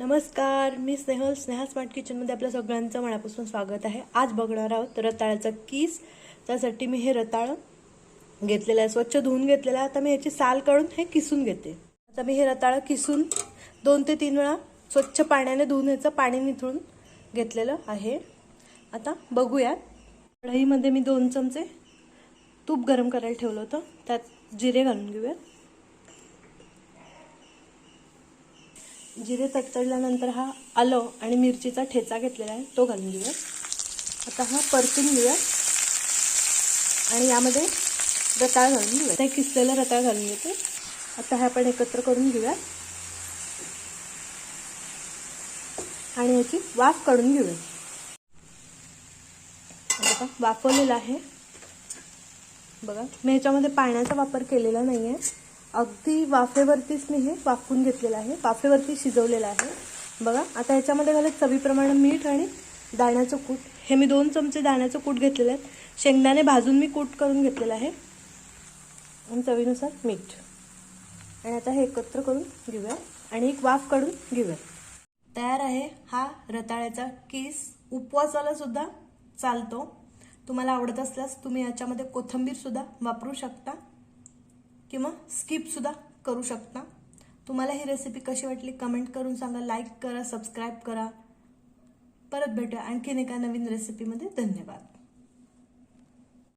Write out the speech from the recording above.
नमस्कार मी स्नेहल स्नेहा स्मार्ट किचनमध्ये आपल्या सगळ्यांचं मनापासून स्वागत आहे. आज बघणार आहोत रताळ्याचा किस. त्यासाठी मी हे रताळं घेतलेलं आहे स्वच्छ धुवून घेतलेलं आहे. आता मी याची साल काढून हे किसून घेते. आता मी हे रताळं किसून दोन ते तीन वेळा स्वच्छ पाण्याने धुवून याचं पाणी निथळून घेतलेलं आहे. आता बघूया कढईमध्ये मी दोन चमचे तूप गरम करायला ठेवलं होतं. त्यात जिरे घालून घेऊया जिरे तडतडल्यानंतर हा आलं आणि मिरचीचा ठेचा घेतलेला आहे तो घालून घेऊया आता हा परतून घेऊया आणि यामध्ये रताळ घालून घेऊया ते किसलेला रताळ घालून घेते. आता हे आपण एकत्र करून घेऊया आणि याची वाफ काढून घेऊया बघा वाफवलेलं आहे. बघा मी ह्याच्यामध्ये पाण्याचा वापर केलेला नाही आहे अगदी वाफेवरतीच मी हे वाफवून घेतलेलं आहे वाफेवरती शिजवलेलं आहे. बघा आता ह्याच्यामध्ये घालत चवीप्रमाणे मीठ आणि दाण्याचं कूट हे मी दोन चमचे दाण्याचं कूट घेतलेलं आहे. शेंगदाणे भाजून मी कूट करून घेतलेलं आहे. आणि चवीनुसार मीठ. आणि आता हे एकत्र करून घेऊया आणि एक वाफ काढून घेऊया. तयार आहे हा रताळ्याचा किस. उपवासाला सुद्धा चालतो. तुम्हाला आवडत असल्यास तुम्ही याच्यामध्ये कोथिंबीर सुद्धा वापरू शकता. किंवा स्किपसुद्धा करू शकता. तुम्हाला ही रेसिपी कशी वाटली कमेंट करून सांगा लाईक करा सबस्क्राईब करा. परत भेटूया आणखीन एका नवीन रेसिपीमध्ये धन्यवाद.